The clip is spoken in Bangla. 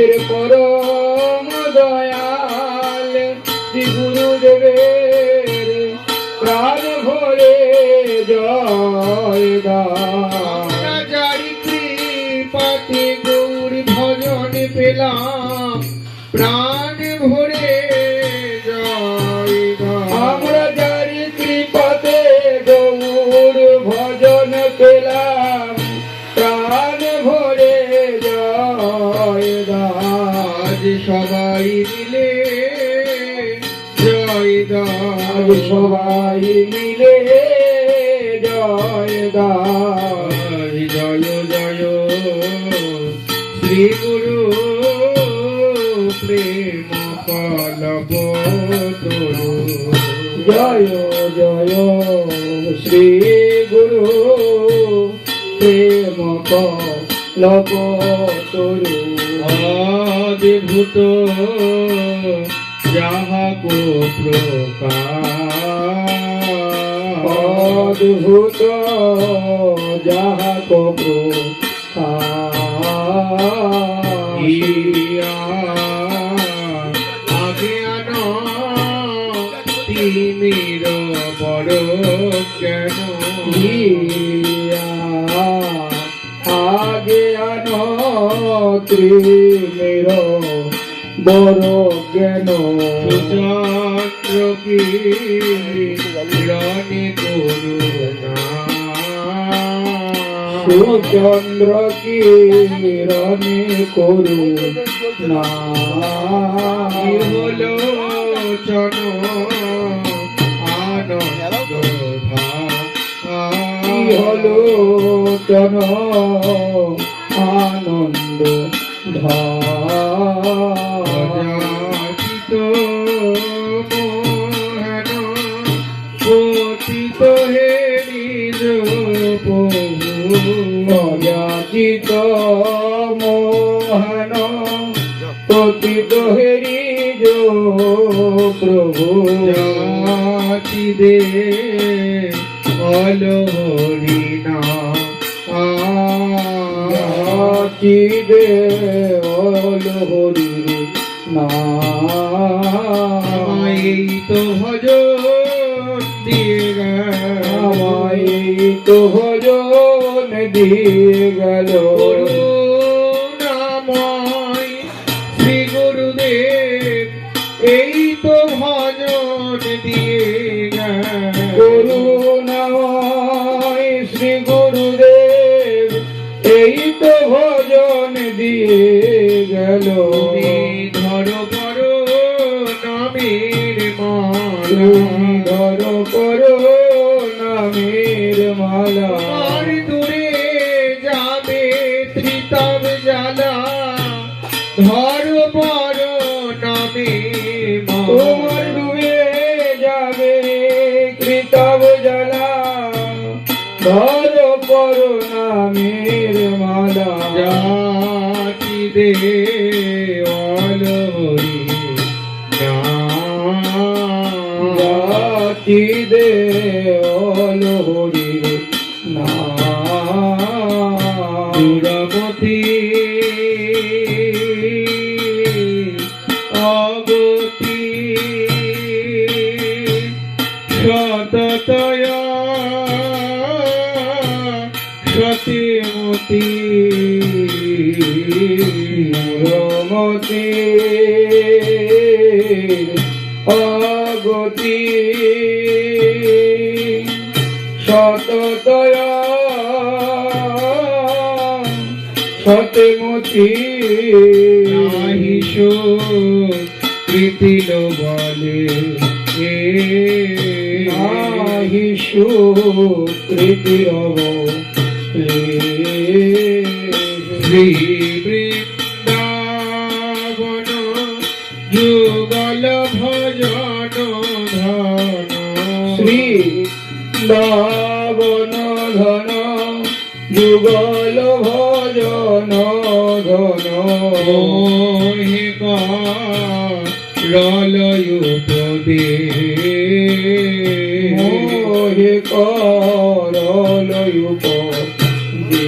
আমাদের পরম দয়াল শ্রী গুরুদেবের প্রাণ ভরে জয় গান সবাই মিলে জয় গান সবাই মিলে জয় গান জয় জয় শ্রী গুরু প্রেম তরু জয় জয় শ্রী গুরু প্রেম লোক তরু অদ্ভুত যাহাকো প্রকাশ। অদ্ভুত যাহা ইয়া আজ্ঞান তিমির বড় কেন? আগে আনো ত্রিমের বড় জ্ঞান সুচন্দ্র কি রণে সুচন্দ্র কিরণে? করু না হলো চন আনন্দ হলো? জন আনন্দ অযাচিত মোহন পতিত হে নিজ প্রভু। অযাচিত মোহন পতিত হেরি যো প্রভু। যাচি দে অলহরিনা দে হরি তো দিয়ে গেল। তো ভজন দিয়ে গেল। করুণাময় শ্রী গুরুদেব এই তো ভজন দিয়ে শ্রী গুরুদেব এই তো ভজন তুমি ধর করো নামের মালা। ধর করো নামের মালা। আর দূরে যাবে ত্রিতম জ্বালা। ধর বড় নামে তোমার ডুবে যাবে কৃতব জলা ধর পর নামের মালা। দে অলহরি জাতি দে অলহরি না। দুরমতি অগতি সতীমতি রমতি অগতি। সততয়া সতমতি নাহিশো প্রীতিল বলে এ নাহি সুকৃতি অব শ্রী ধন শ্রী দাবন ধন যুগল ভজন ধন। মোহিকা রলয়ুপদে মোহে করলয়ুপ দে